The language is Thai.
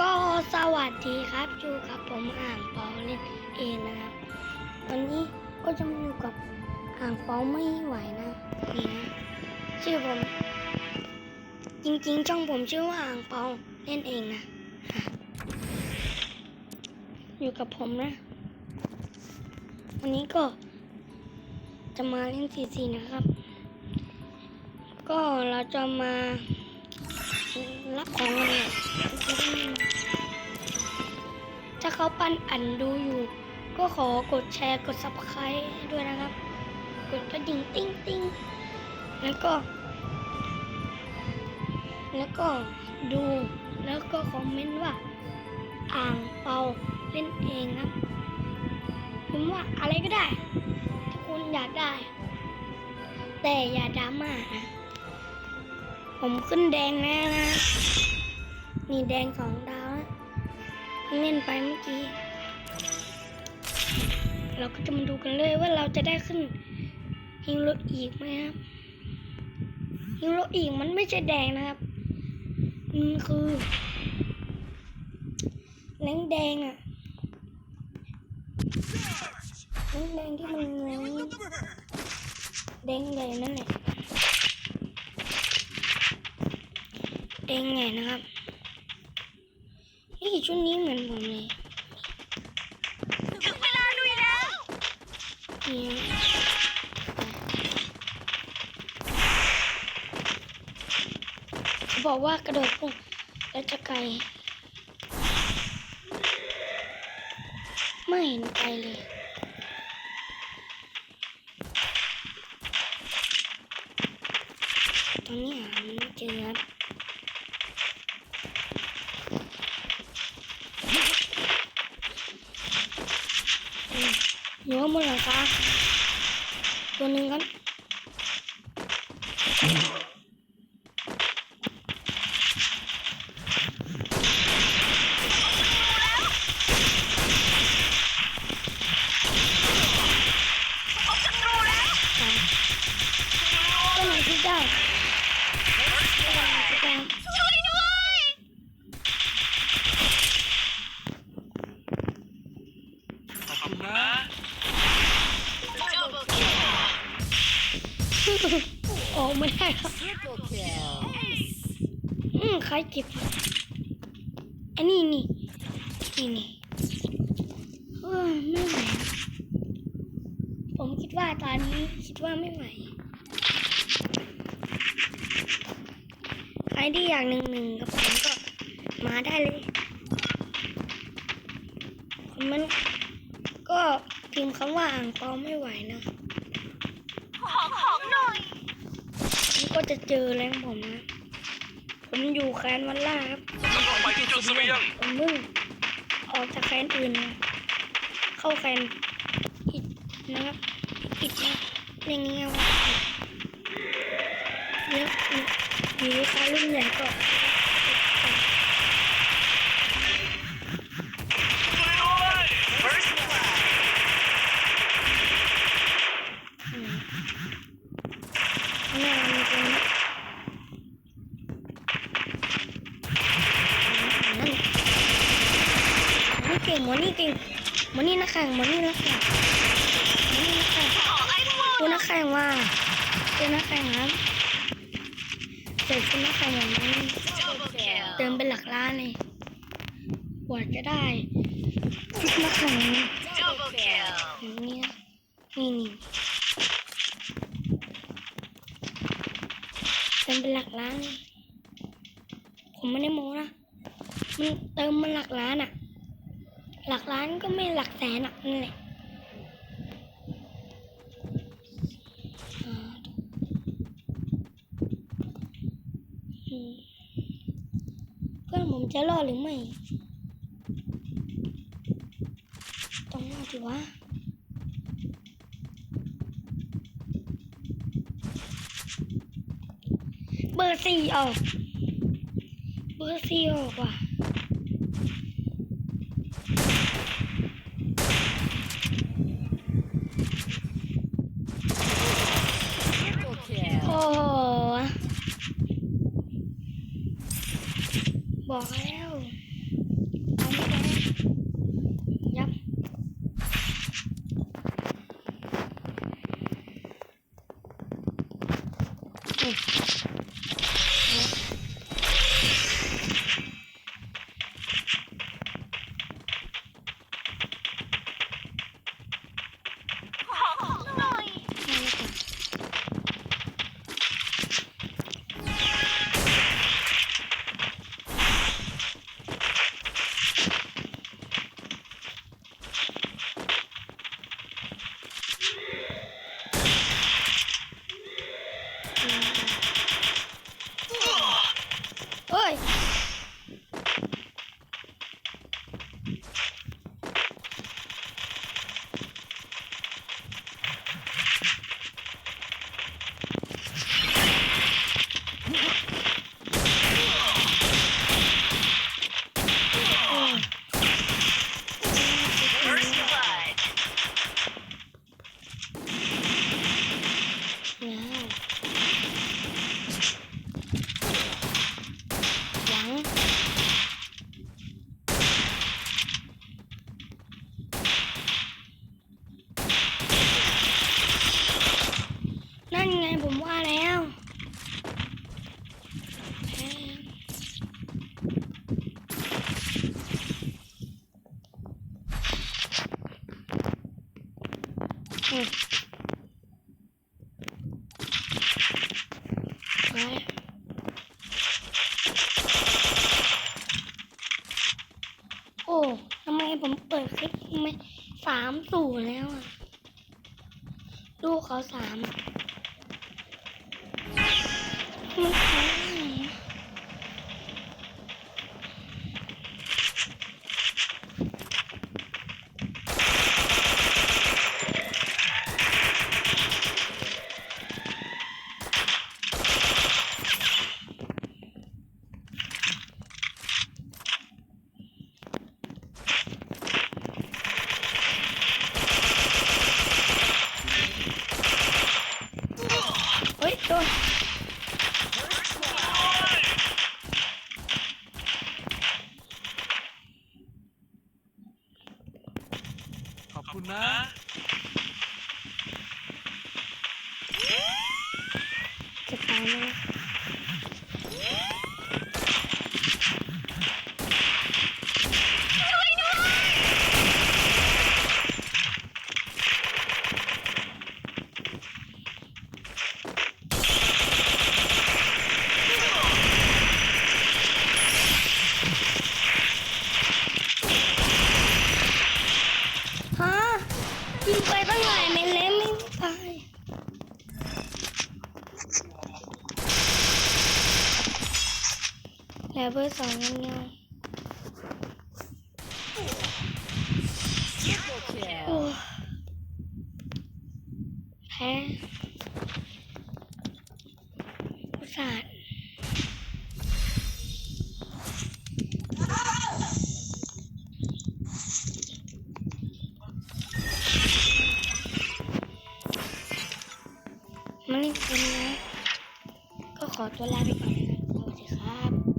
ก็สวัสดีครับอยู่กับผมอ่างเปาเล่นเองนะครับ วันนี้ก็จะมาอยู่กับอ่างเปาไม่ไหวนะนี่นะชื่อผม จริงๆช่องผมชื่อว่าอ่างเปาเล่นเองนะอยู่กับผมนะ วันนี้ก็จะมาเล่นซีซีนะครับ ก็เราจะมารับของกันเลยถ้าเขาปั้นอันดูอยู่ ก็ขอกดแชร์กด subscribe ด้วยนะครับ กดกระดิ่งติ้งติ้งแล้วก็ แล้วก็ดูแล้วก็คอมเมนต์ว่า อ่างเปาเล่นเองนะพิมว่าอะไรก็ได้ที่คุณอยากได้ แต่อย่าดราม่านะผมขึ้นแดงแล้วนะ นี่แดงสอง เล่นไปเมื่อกี้ เราก็จะมาดูกันเลยว่าเราจะได้ขึ้นฮิโรอีกไหมครับฮิโรอีกมันไม่ใช่แดงนะครับมันคือแรงแดงอะแรงแดงที่มันงงแดงใหญ่นั่นแหละเองไงนะครับ ชุดนี้เหมือนผมเลยถึงเวลาลุยแล้วนี่เขาบอกว่ากระโดดพุ่งแล้วจะไกล ไม่เห็นไกลเลยตรงนี้หาไม่เจอครับ อยู่ข้างบนหลังคาตัวหนึ่งกัน อืมใครเก็บอันนี้นี่นี่นี่เออไม่ไหวผมคิดว่าตอนนี้คิดว่าไม่ไหวใครที่อยากหนึ่งหนึ่งกับผมก็มาได้เลยคอมเมนต์ก็พิมพ์คำว่าอ่างเปาไม่ไหวนะ ขอของหน่อย นี่ก็ จะเจอแรงผมนะ ผมอยู่แคนวันล่าครับกำลังออกไปที่จุดเสบียงผมมึงออกจากแคนอื่นนะเข้าแคนอิดนะครับอิดนะอย่างเงี้ยว่าแล้วมีลูกค้ารุ่นใหญ่ก็ มอนี่นักแข่งหมอนี่นักแข่งหมอนี่นักแข่งขอไอโฟนคุณนักแข่งว่าเป็นนักแข่งครับเสร็จคุณนักแข่งอย่างนี้ Double kill เติมเป็นหลักล้านเลยกว่าจะได้ชุดนักแข่ง Double kill อย่างนี้นะนี่นี่เติมเป็นหลักล้านเลยผมไม่ได้โม้นะมันเติมมันหลักล้านอะ หลักล้านก็ไม่หลักแสนอะนั่นแหละเพื่อนผมจะรอดหรือไม่ ต้องรอดสิวะเบอร์สี่ออก เบอร์สี่ออกว่ะ บอกแล้ว โอ้ทำไมผมเปิดคลิปไม่สามสูแล้วอะ ลูกเขาสามมัน ขอบคุณนะ จะตายไหมฮะยิงไปตั้งหลายเมตรแล้วไม่ตาย แล้วเบอร์สองยังไงแพ้อุตส่าห์มาเล่นเกมนะก็ขอตัวลาไปก่อนนะครับสวัสดีครับ